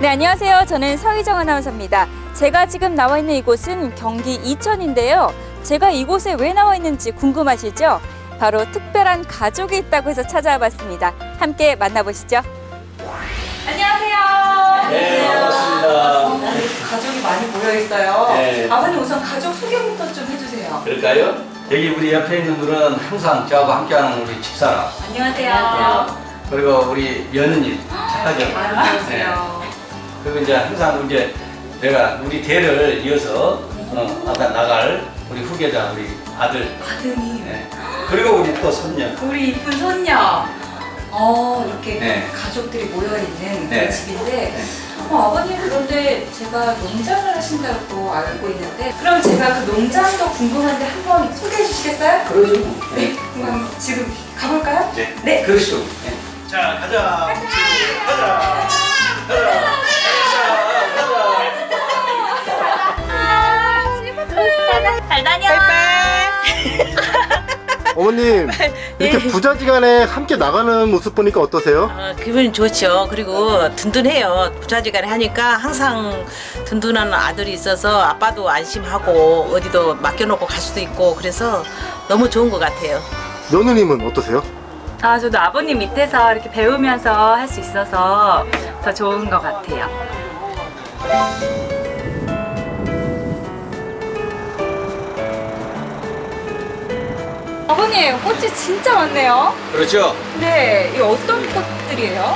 네, 안녕하세요. 저는 서희정 아나운서입니다. 제가 지금 나와 있는 이곳은 경기 이천인데요. 제가 이곳에 왜 나와 있는지 궁금하시죠? 바로 특별한 가족이 있다고 해서 찾아와 봤습니다. 함께 만나보시죠. 안녕하세요. 네, 반갑습니다. 가족이 많이 모여 있어요. 네. 아버님 우선 가족 소개부터 좀 해주세요. 그럴까요? 여기 우리 옆에 있는 분은 항상 저하고 함께하는 우리 집사람 안녕하세요. 그리고 우리 며느님 착하죠? 네. 안녕하세요. 그리고 이제 항상 이제 내가 우리 대를 이어서 어, 아까 나갈 우리 후계자 우리 아들 아드님. 네. 그리고 우리 또 손녀 우리 이쁜 손녀. 어, 이렇게 네. 가족들이 모여있는 네. 그 집인데, 네. 어, 아버님 그런데 제가 농장을 하신다고 알고 있는데, 그럼 제가 그 농장도 궁금한데 한번 소개해 주시겠어요? 그러죠 네. 그럼 지금 가볼까요? 네. 네. 그러시죠 네. 자 가자 가자 가자 잘 다녀. 어머님 이렇게 부자지간에 함께 나가는 모습 보니까 어떠세요? 어, 기분이 좋죠. 그리고 든든해요. 부자지간에 하니까 항상 든든한 아들이 있어서 아빠도 안심하고 어디도 맡겨놓고 갈 수도 있고 그래서 너무 좋은 것 같아요. 며느님은 어떠세요? 아, 저도 아버님 밑에서 이렇게 배우면서 할 수 있어서 더 좋은 것 같아요. 아버님, 꽃이 진짜 많네요. 그렇죠 네, 이 어떤 꽃들이에요?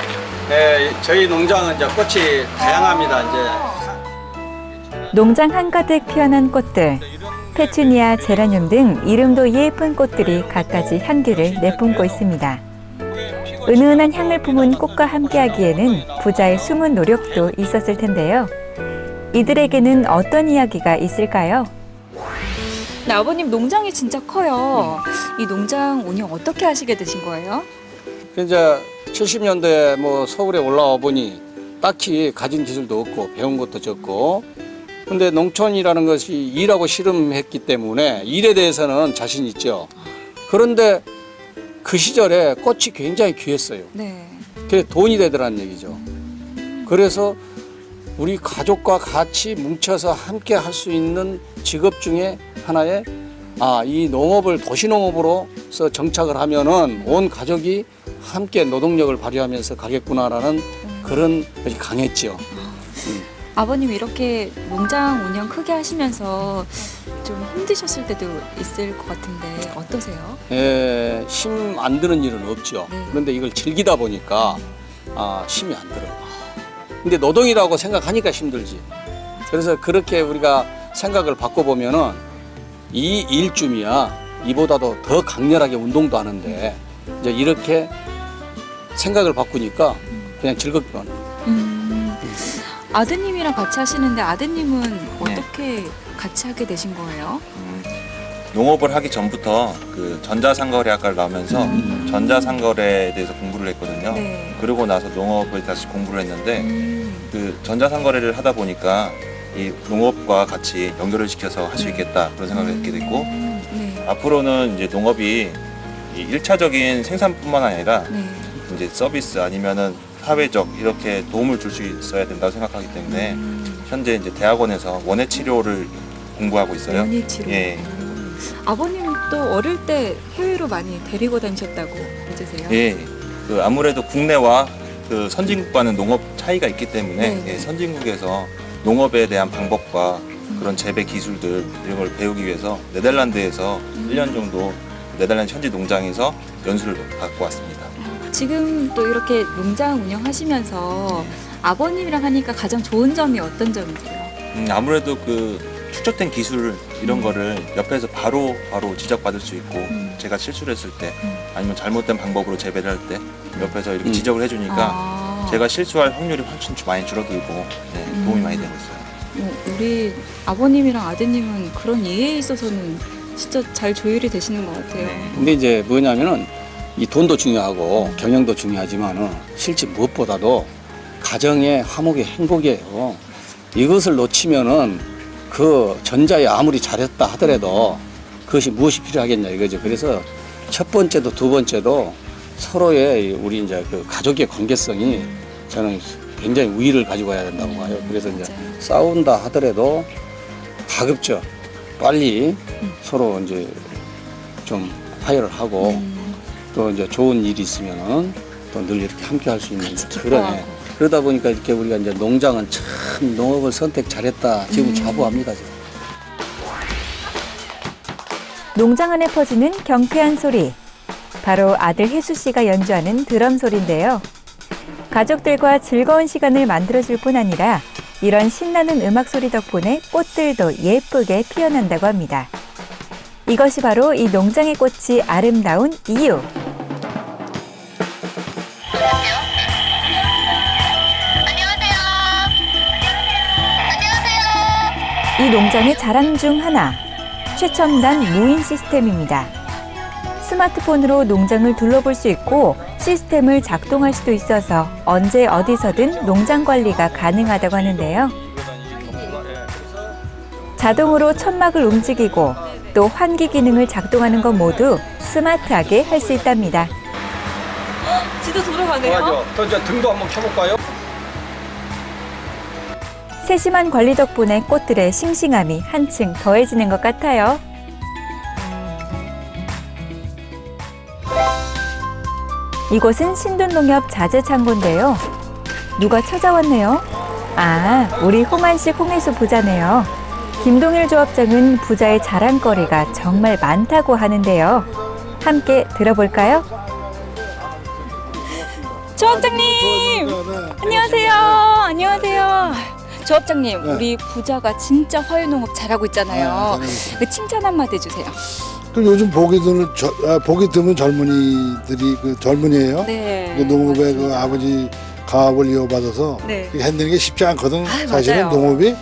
네, 저희 농장은 이제 꽃이 다양합니다 이제 농장 한가득 피어난 꽃들, 페추니아, 제라늄 등 이름도 예쁜 꽃들이 갖가지 향기를 내뿜고 있습니다. 은은한 향을 품은 꽃과 함께하기에는 부자의 숨은 노력도 있었을 텐데요. 이들에게는 어떤 이야기가 있을까요? 네, 아버님 농장이 진짜 커요. 이 농장 운영 어떻게 하시게 되신 거예요? 이제 70년대 뭐 서울에 올라와 보니 딱히 가진 기술도 없고 배운 것도 적고 근데 농촌이라는 것이 일하고 씨름했기 때문에 일에 대해서는 자신 있죠. 그런데 그 시절에 꽃이 굉장히 귀했어요. 네. 그게 돈이 되더라는 얘기죠. 그래서 우리 가족과 같이 뭉쳐서 함께 할 수 있는 직업 중에 하나의 아, 이 농업을 도시농업으로서 정착을 하면은 온 가족이 함께 노동력을 발휘하면서 가겠구나라는 그런 것이 강했죠. 아버님 이렇게 농장 운영 크게 하시면서 좀 힘드셨을 때도 있을 것 같은데 어떠세요? 에, 힘안 드는 일은 없죠. 네. 그런데 이걸 즐기다 보니까 아, 힘이 안 들어요. 근데 노동이라고 생각하니까 힘들지. 그래서 그렇게 우리가 생각을 바꿔보면은 이 일쯤이야 이보다도 더 강렬하게 운동도 하는데 이제 이렇게 생각을 바꾸니까 그냥 즐겁기만 해요. 음, 아드님이랑 같이 하시는데 아드님은 네. 어떻게 같이 하게 되신 거예요? 음, 농업을 하기 전부터 그 전자상거래학과를 나오면서 전자상거래에 대해서 공부를 했거든요. 네. 그러고 나서 농업을 다시 공부를 했는데 음, 그 전자상거래를 하다 보니까 이 농업과 같이 연결을 시켜서 할 수 있겠다 그런 생각을 했게 됐고 음, 네. 앞으로는 이제 농업이 이 1차적인 생산뿐만 아니라 네. 이제 서비스 아니면은 사회적 이렇게 도움을 줄 수 있어야 된다고 생각하기 때문에 음, 현재 이제 대학원에서 원예 치료를 공부하고 있어요. 연희 치료. 예. 음, 아버님 또 어릴 때 해외로 많이 데리고 다니셨다고 해주세요. 예, 그 아무래도 국내와 그 선진국과는 농업 차이가 있기 때문에 네. 예, 선진국에서 농업에 대한 방법과 그런 재배 기술들 이런 걸 배우기 위해서 네덜란드에서 1년 정도 네덜란드 현지 농장에서 연수를 받고 왔습니다. 지금 또 이렇게 농장 운영하시면서 아버님이랑 하니까 가장 좋은 점이 어떤 점이세요? 음, 아무래도 그 축적된 기술 이런 거를 옆에서 바로 바로 지적받을 수 있고 음. 제가 실수를 했을 때 음. 아니면 잘못된 방법으로 재배를 할 때 옆에서 이렇게 음. 지적을 해주니까 아, 제가 실수할 확률이 훨씬 많이 줄어들고 네, 도움이 많이 되고 있어요. 뭐 우리 아버님이랑 아드님은 그런 이해에 있어서는 진짜 잘 조율이 되시는 것 같아요. 네. 근데 이제 뭐냐면은 이 돈도 중요하고 경영도 중요하지만은 실제 무엇보다도 가정의 화목의 행복이에요. 이것을 놓치면은 그 전자에 아무리 잘했다 하더라도 그것이 무엇이 필요하겠냐 이거죠. 그래서 첫 번째도 두 번째도 서로의 우리 이제 그 가족의 관계성이 저는 굉장히 우위를 가지고 가야 된다고 봐요. 그래서 이제 싸운다 하더라도 가급적 빨리 서로 이제 좀 화해를 하고 또 이제 좋은 일이 있으면은 또 늘 이렇게 함께 할 수 있는 그러네. 그러다 보니까 이렇게 우리가 이제 농장은 참 농업을 선택 잘했다. 지금 자부합니다. 지금. 농장 안에 퍼지는 경쾌한 소리. 바로 아들 혜수 씨가 연주하는 드럼 소리인데요. 가족들과 즐거운 시간을 만들어줄 뿐 아니라 이런 신나는 음악 소리 덕분에 꽃들도 예쁘게 피어난다고 합니다. 이것이 바로 이 농장의 꽃이 아름다운 이유. 이 농장의 자랑 중 하나, 최첨단 무인 시스템입니다. 스마트폰으로 농장을 둘러볼 수 있고 시스템을 작동할 수도 있어서 언제 어디서든 농장 관리가 가능하다고 하는데요. 자동으로 천막을 움직이고 또 환기 기능을 작동하는 것 모두 스마트하게 할 수 있답니다. 진짜 돌아가네요. 또 이제 등도 한번 켜볼까요? 세심한 관리 덕분에 꽃들의 싱싱함이 한층 더해지는 것 같아요. 이곳은 신둔농협 자재창고인데요. 누가 찾아왔네요. 아, 우리 홍한식 홍혜수 부자네요. 김동일 조합장은 부자의 자랑거리가 정말 많다고 하는데요. 함께 들어볼까요? 조합장님! 안녕하세요. 안녕하세요. 조합장님, 네. 우리 부자가 진짜 화훼농업 잘하고 있잖아요. 그 칭찬 한마디 해주세요. 그 요즘 보기 드문 저, 아, 보기 드문 젊은이들이 그 젊은이에요. 네. 그 농업에 그 아버지 가업을 이어받아서 네. 해내는 게 쉽지 않거든. 아, 사실은 맞아요. 농업이.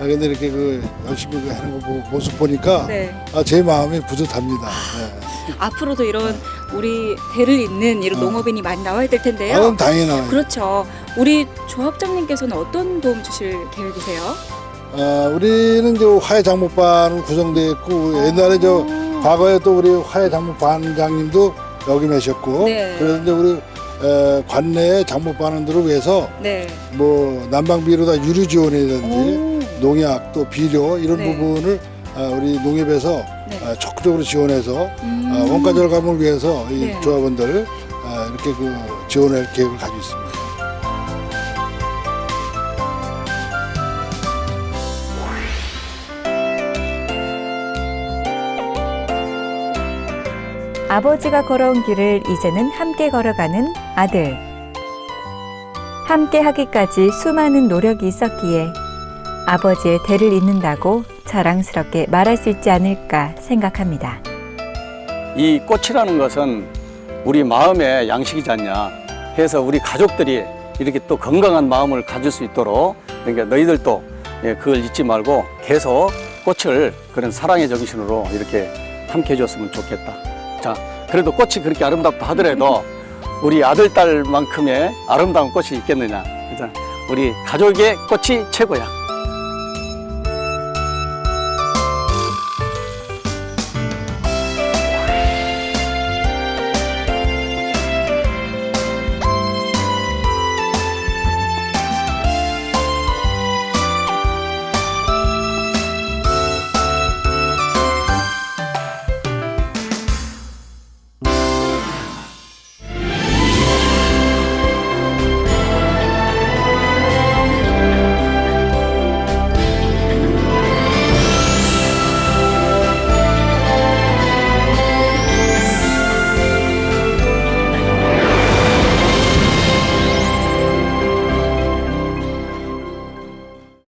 아, 근데 이렇게 그 열심히 그 하는 거 보- 모습 보니까 네. 아, 제 마음이 뿌듯합니다. 네. 앞으로도 이런 우리 대를 잇는 이런 어. 농업인이 많이 나와야 될 아, 텐데요. 그럼 당연히 그렇죠. 우리 조합장님께서는 어떤 도움 주실 계획이세요? 아, 우리는 이제 화해 장목반은 구성되어 있고 옛날에 저 어. 과거에 또 우리 화해 장목반장님도 계셨고 네. 그래서 이제 우리 에, 관내 장목반원들을 위해서 네. 뭐 난방비로 다 유류 지원이라든지 오. 농약 또 비료 이런 네. 부분을 아, 우리 농협에서 네. 아, 적극적으로 지원해서 음. 아, 원가 절감을 위해서 이 네. 조합원들 아, 이렇게 그 지원할 계획을 가지고 있습니다. 아버지가 걸어온 길을 이제는 함께 걸어가는 아들. 함께 하기까지 수많은 노력이 있었기에 아버지의 대를 잇는다고 자랑스럽게 말할 수 있지 않을까 생각합니다. 이 꽃이라는 것은 우리 마음의 양식이지 않냐 해서 우리 가족들이 이렇게 또 건강한 마음을 가질 수 있도록 그러니까 너희들도 예, 그걸 잊지 말고 계속 꽃을 그런 사랑의 정신으로 이렇게 함께 해줬으면 좋겠다. 자, 그래도 꽃이 그렇게 아름답다 하더라도 우리 아들, 딸만큼의 아름다운 꽃이 있겠느냐. 그죠? 우리 가족의 꽃이 최고야.